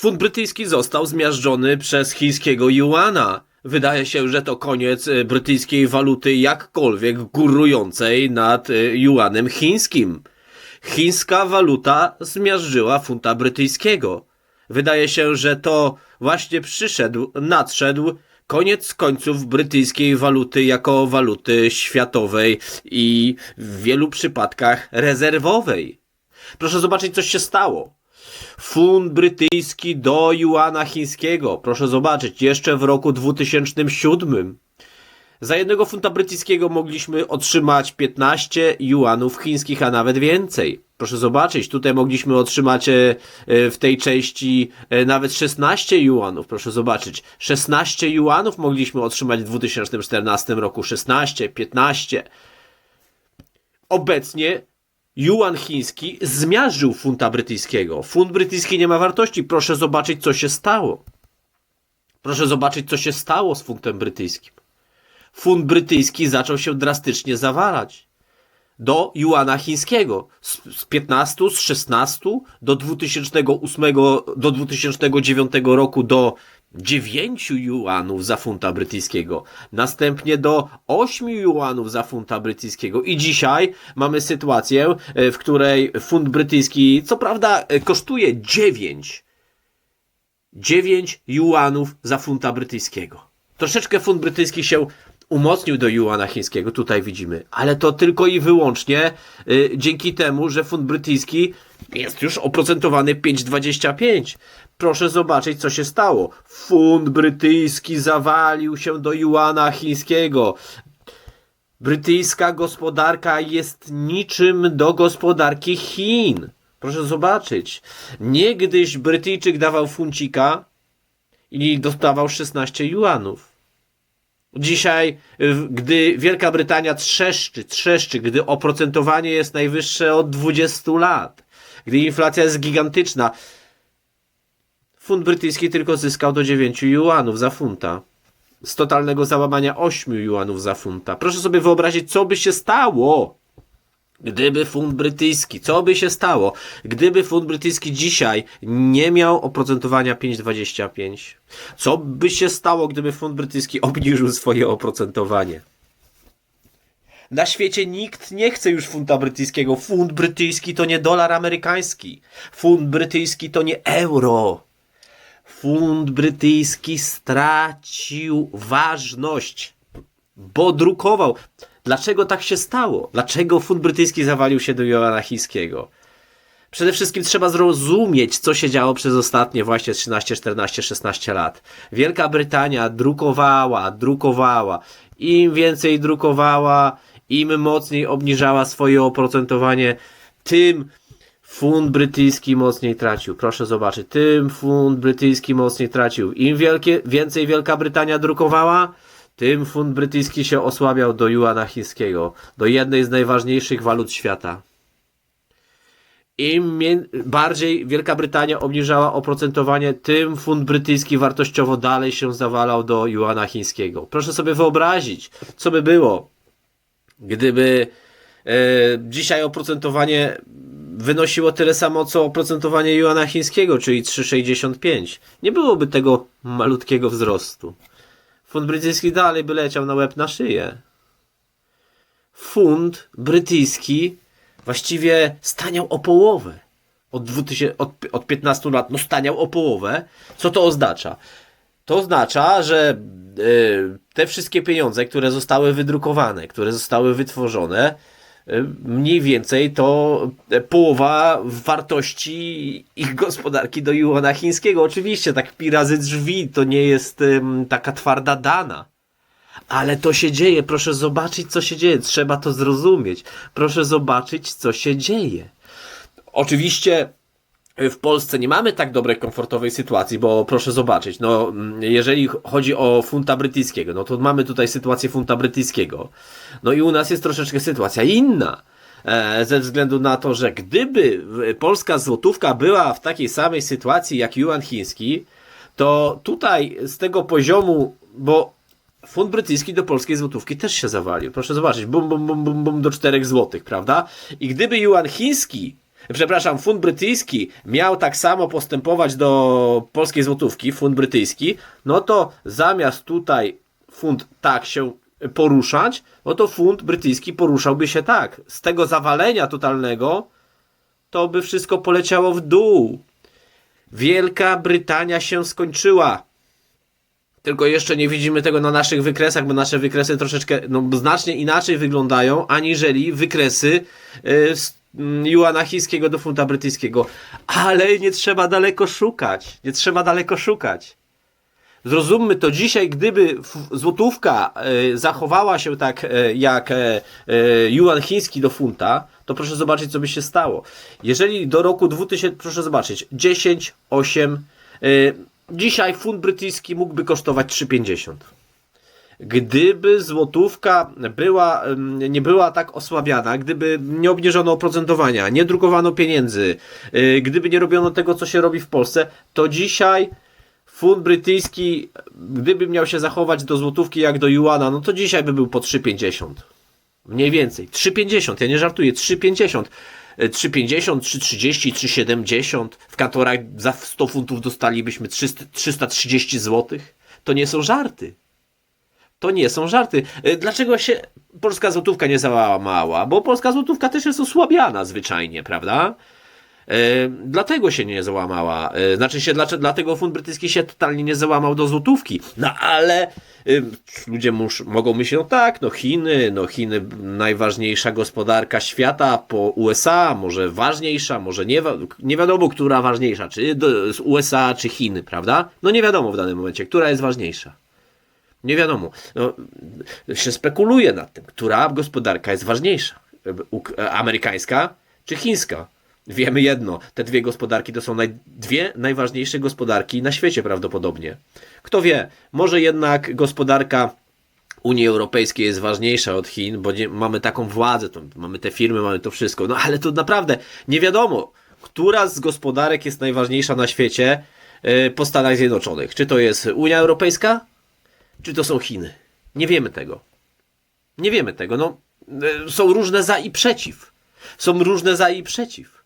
Fund brytyjski został zmiażdżony przez chińskiego juana. Wydaje się, że to koniec e, brytyjskiej waluty jakkolwiek górującej nad e, juanem chińskim. Chińska waluta zmiażdżyła funta brytyjskiego. Wydaje się, że to właśnie przyszedł, nadszedł koniec końców brytyjskiej waluty jako waluty światowej i w wielu przypadkach rezerwowej. Proszę zobaczyć, co się stało. Funt brytyjski do juana chińskiego. Proszę zobaczyć, jeszcze w roku 2007. Za jednego funta brytyjskiego mogliśmy otrzymać 15 juanów chińskich, a nawet więcej. Proszę zobaczyć, tutaj mogliśmy otrzymać e, e, w tej części e, nawet 16 juanów. Proszę zobaczyć, 16 juanów mogliśmy otrzymać w 2014 roku, 16, 15. Obecnie Juan chiński zmiażdżył funta brytyjskiego. Funt brytyjski nie ma wartości. Proszę zobaczyć, co się stało. Proszę zobaczyć, co się stało z funtem brytyjskim. Funt brytyjski zaczął się drastycznie zawalać. Do juana chińskiego. Z, z 15, z 16 do 2008, do 2009 roku do 9 juanów za funta brytyjskiego, następnie do 8 juanów za funta brytyjskiego i dzisiaj mamy sytuację, e, w której funt brytyjski co prawda e, kosztuje 9 9 juanów za funta brytyjskiego. Troszeczkę funt brytyjski się umocnił do juana chińskiego, tutaj widzimy, ale to tylko i wyłącznie y, dzięki temu, że funt brytyjski jest już oprocentowany 5,25. Proszę zobaczyć, co się stało. Funt brytyjski zawalił się do juana chińskiego. Brytyjska gospodarka jest niczym do gospodarki Chin. Proszę zobaczyć. Niegdyś Brytyjczyk dawał funcika i dostawał 16 juanów. Dzisiaj, w- gdy Wielka Brytania trzeszczy, trzeszczy, gdy oprocentowanie jest najwyższe od 20 lat, gdy inflacja jest gigantyczna, funt brytyjski tylko zyskał do 9 juanów za funta. Z totalnego załamania 8 juanów za funta. Proszę sobie wyobrazić, co by się stało, Gdyby funt brytyjski, co by się stało, gdyby funt brytyjski dzisiaj nie miał oprocentowania 5,25? Co by się stało, gdyby funt brytyjski obniżył swoje oprocentowanie? Na świecie nikt nie chce już funta brytyjskiego. Funt brytyjski to nie dolar amerykański. Funt brytyjski to nie euro. Funt brytyjski stracił ważność bo drukował. Dlaczego tak się stało? Dlaczego funt brytyjski zawalił się do juana chińskiego? Przede wszystkim trzeba zrozumieć, co się działo przez ostatnie właśnie 13, 14, 16 lat. Wielka Brytania drukowała, drukowała. Im więcej drukowała, im mocniej obniżała swoje oprocentowanie, tym funt brytyjski mocniej tracił. Proszę zobaczyć, tym funt brytyjski mocniej tracił. Im wielkie, więcej Wielka Brytania drukowała, tym funt brytyjski się osłabiał do juana chińskiego, do jednej z najważniejszych walut świata. Im bardziej Wielka Brytania obniżała oprocentowanie, tym funt brytyjski wartościowo dalej się zawalał do juana chińskiego. Proszę sobie wyobrazić, co by było, gdyby e, dzisiaj oprocentowanie wynosiło tyle samo, co oprocentowanie juana chińskiego, czyli 3,65. Nie byłoby tego malutkiego wzrostu. Funt brytyjski dalej by leciał na łeb na szyję. Funt brytyjski właściwie staniał o połowę. Od, 2000, od, od 15 lat, no staniał o połowę. Co to oznacza? To oznacza, że y, te wszystkie pieniądze, które zostały wydrukowane, które zostały wytworzone, mniej więcej to e, połowa wartości ich gospodarki do juana chińskiego. Oczywiście, tak pi razy drzwi to nie jest ym, taka twarda dana. Ale to się dzieje, proszę zobaczyć, co się dzieje. Trzeba to zrozumieć. Proszę zobaczyć, co się dzieje. Oczywiście w Polsce nie mamy tak dobrej, komfortowej sytuacji, bo proszę zobaczyć, no, mm, jeżeli chodzi o funta brytyjskiego, no to mamy tutaj sytuację funta brytyjskiego. No i u nas jest troszeczkę sytuacja inna. E, ze względu na to, że gdyby polska złotówka była w takiej samej sytuacji jak yuan chiński, to tutaj z tego poziomu, bo Funt brytyjski do polskiej złotówki też się zawalił. Proszę zobaczyć, bum, bum, bum, bum, bum do 4 złotych, prawda? I gdyby yuan chiński przepraszam, funt brytyjski miał tak samo postępować do polskiej złotówki, funt brytyjski, no to zamiast tutaj funt tak się poruszać, no to funt brytyjski poruszałby się tak. Z tego zawalenia totalnego to by wszystko poleciało w dół. Wielka Brytania się skończyła. Tylko jeszcze nie widzimy tego na naszych wykresach, bo nasze wykresy troszeczkę, no, znacznie inaczej wyglądają, aniżeli wykresy y, z juana chińskiego do funta brytyjskiego. Ale nie trzeba daleko szukać. Nie trzeba daleko szukać. Zrozummy to dzisiaj, gdyby złotówka e, zachowała się tak e, jak e, e, yuan chiński do funta, to proszę zobaczyć, co by się stało. Jeżeli do roku 2000, proszę zobaczyć, 10, 8, e, dzisiaj funt brytyjski mógłby kosztować 3,50. Gdyby złotówka była, nie była tak osłabiana, gdyby nie obniżono oprocentowania, nie drukowano pieniędzy, y, gdyby nie robiono tego, co się robi w Polsce, to dzisiaj funt brytyjski, gdyby miał się zachować do złotówki jak do juana, no to dzisiaj by był po 3,50. Mniej więcej. 3,50, ja nie żartuję, 3,50. Y, 3,50, 3,30, 3,70. W kantorach za 100 funtów dostalibyśmy 300, 330 zł. To nie są żarty. To nie są żarty. Y, Dlaczego się polska złotówka nie załamała? Bo polska złotówka też jest osłabiana zwyczajnie, prawda? Y, Dlatego się nie załamała. Y, Znaczy się, dlatego funt brytyjski się totalnie nie załamał do złotówki. No ale y, ludzie mus, mogą myśleć, no tak, no Chiny, no Chiny najważniejsza gospodarka świata po USA, może ważniejsza, może nie, nie wiadomo, która ważniejsza, czy USA, czy Chiny, prawda? No nie wiadomo w danym momencie, która jest ważniejsza. Nie wiadomo. No, się spekuluje nad tym, która gospodarka jest ważniejsza. Uk- Amerykańska czy chińska? Wiemy jedno, te dwie gospodarki to są naj, dwie najważniejsze gospodarki na świecie prawdopodobnie. Kto wie, może jednak gospodarka Unii Europejskiej jest ważniejsza od Chin, bo nie, mamy taką władzę, to, mamy te firmy, mamy to wszystko. No ale to naprawdę nie wiadomo, która z gospodarek jest najważniejsza na świecie yy, po Stanach Zjednoczonych. Czy to jest Unia Europejska, czy to są Chiny? Nie wiemy tego. Nie wiemy tego. No, e, są różne za i przeciw. Są różne za i przeciw.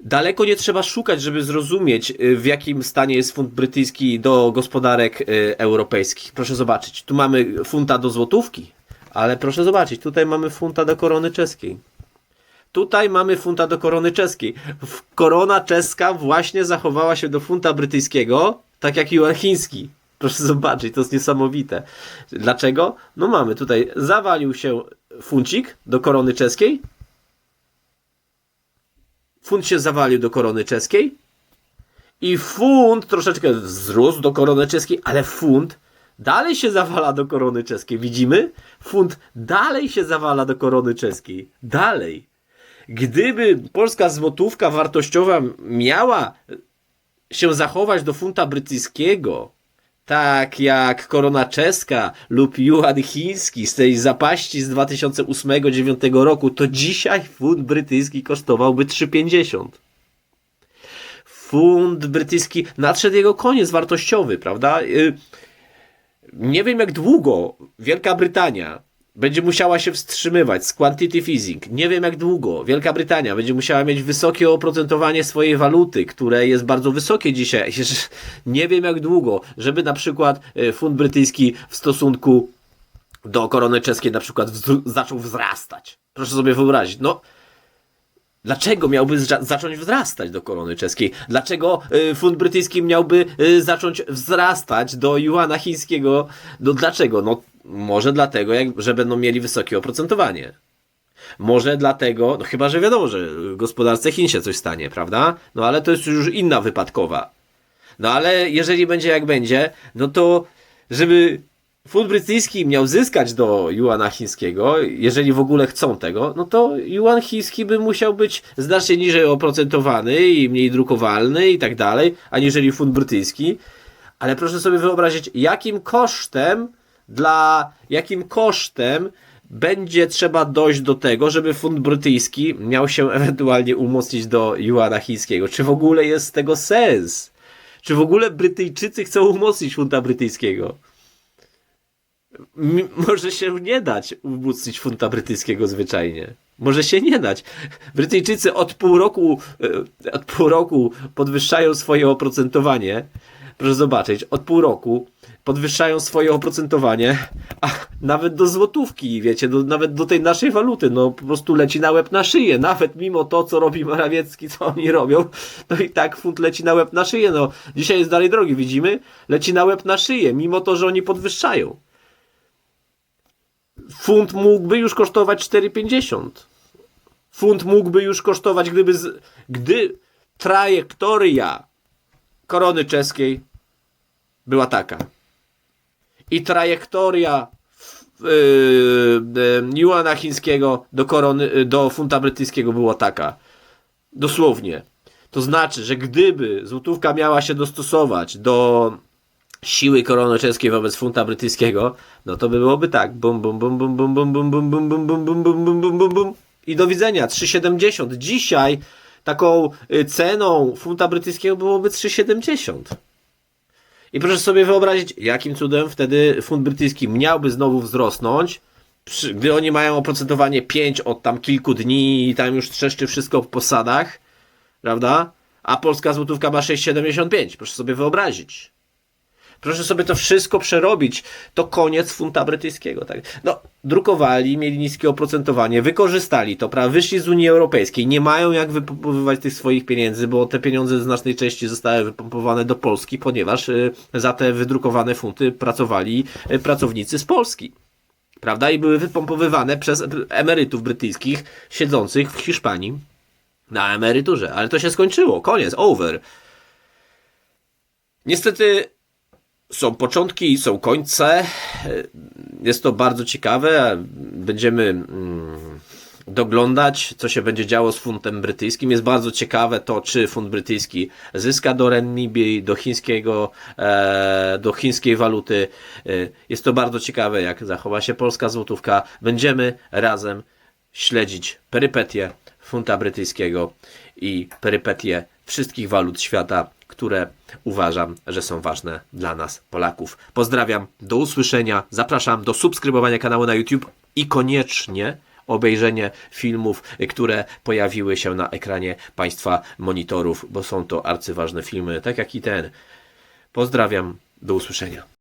Daleko nie trzeba szukać, żeby zrozumieć, y, w jakim stanie jest funt brytyjski do gospodarek y, europejskich. Proszę zobaczyć. Tu mamy funta do złotówki, ale proszę zobaczyć, tutaj mamy funta do korony czeskiej. Tutaj mamy funta do korony czeskiej. Korona czeska właśnie zachowała się do funta brytyjskiego, tak jak juan chiński. Proszę zobaczyć, to jest niesamowite. Dlaczego? No mamy tutaj, zawalił się funcik do korony czeskiej. Funt się zawalił do korony czeskiej. I funt troszeczkę wzrósł do korony czeskiej, ale funt dalej się zawala do korony czeskiej. Widzimy? Funt dalej się zawala do korony czeskiej. Dalej. Gdyby polska złotówka wartościowa miała się zachować do funta brytyjskiego, tak jak korona czeska lub juan chiński z tej zapaści z 2008-2009 roku, to dzisiaj funt brytyjski kosztowałby 3,50. Funt brytyjski nadszedł jego koniec wartościowy, prawda? Y, Nie wiem jak długo Wielka Brytania będzie musiała się wstrzymywać z quantitative easing. Nie wiem jak długo Wielka Brytania będzie musiała mieć wysokie oprocentowanie swojej waluty, które jest bardzo wysokie dzisiaj. Nie wiem jak długo, żeby na przykład y, funt brytyjski w stosunku do korony czeskiej na przykład zaczął wzrastać. Proszę sobie wyobrazić, no Dlaczego miałby zacząć wzrastać do korony czeskiej? Dlaczego y, funt brytyjski miałby y, zacząć wzrastać do juana chińskiego? No dlaczego? No może dlatego, jak, że będą mieli wysokie oprocentowanie. Może dlatego, no chyba, że wiadomo, że gospodarce Chin się coś stanie, prawda? No ale to jest już inna wypadkowa. No ale jeżeli będzie jak będzie, no to żeby funt brytyjski miał zyskać do juana chińskiego, jeżeli w ogóle chcą tego, no to juan chiński by musiał być znacznie niżej oprocentowany i mniej drukowalny i tak dalej, aniżeli funt brytyjski. Ale proszę sobie wyobrazić, jakim kosztem dla jakim kosztem będzie trzeba dojść do tego, żeby funt brytyjski miał się ewentualnie umocnić do juana chińskiego. Czy w ogóle jest z tego sens? Czy w ogóle Brytyjczycy chcą umocnić funta brytyjskiego? M- może się nie dać umocnić funta brytyjskiego zwyczajnie. Może się nie dać. Brytyjczycy od pół roku, e, od pół roku podwyższają swoje oprocentowanie. Proszę zobaczyć, od pół roku podwyższają swoje oprocentowanie, a nawet do złotówki, wiecie, do, nawet do tej naszej waluty, no po prostu leci na łeb na szyję. Nawet mimo to, co robi Morawiecki, co oni robią, no i tak funt leci na łeb na szyję. No, dzisiaj jest dalej drogi, widzimy? Leci na łeb na szyję, mimo to, że oni podwyższają. Funt mógłby już kosztować 4,50. Funt mógłby już kosztować, gdyby z, gdy trajektoria korony czeskiej była taka. I trajektoria yy, Juana chińskiego do korony, y, do funta brytyjskiego była taka. Dosłownie. To znaczy, że gdyby złotówka miała się dostosować do siły korony czeskiej wobec funta brytyjskiego, no to by byłoby tak. Bum, bum, bum, bum, bum, bum, bum, bum, bum, bum, bum, bum, bum, bum, bum, bum. I do widzenia. 3,70. Dzisiaj taką y, ceną funta brytyjskiego byłoby 3,70. I proszę sobie wyobrazić, jakim cudem wtedy funt brytyjski miałby znowu wzrosnąć, przy, gdy oni mają oprocentowanie 5 od tam kilku dni i tam już trzeszczy wszystko w posadach, prawda? A polska złotówka ma 6,75. Proszę sobie wyobrazić. Proszę sobie to wszystko przerobić. To koniec funta brytyjskiego. Tak? No, drukowali, mieli niskie oprocentowanie, wykorzystali to, prawda? Wyszli z Unii Europejskiej, nie mają jak wypompowywać tych swoich pieniędzy, bo te pieniądze w znacznej części zostały wypompowane do Polski, ponieważ y, za te wydrukowane funty pracowali y, pracownicy z Polski. Prawda? I były wypompowywane przez emerytów brytyjskich siedzących w Hiszpanii na emeryturze. Ale to się skończyło. Koniec. Over. Niestety są początki, są końce. Jest to bardzo ciekawe. Będziemy mm, doglądać, co się będzie działo z funtem brytyjskim. Jest bardzo ciekawe to, czy funt brytyjski zyska do renminbi, do chińskiego, e, do chińskiej waluty. E, Jest to bardzo ciekawe, jak zachowa się polska złotówka. Będziemy razem śledzić perypetie funta brytyjskiego i perypetie wszystkich walut świata, które uważam, że są ważne dla nas, Polaków. Pozdrawiam, do usłyszenia, zapraszam do subskrybowania kanału na YouTube i koniecznie obejrzenie filmów, które pojawiły się na ekranie Państwa monitorów, bo są to arcyważne filmy, tak jak i ten. Pozdrawiam, do usłyszenia.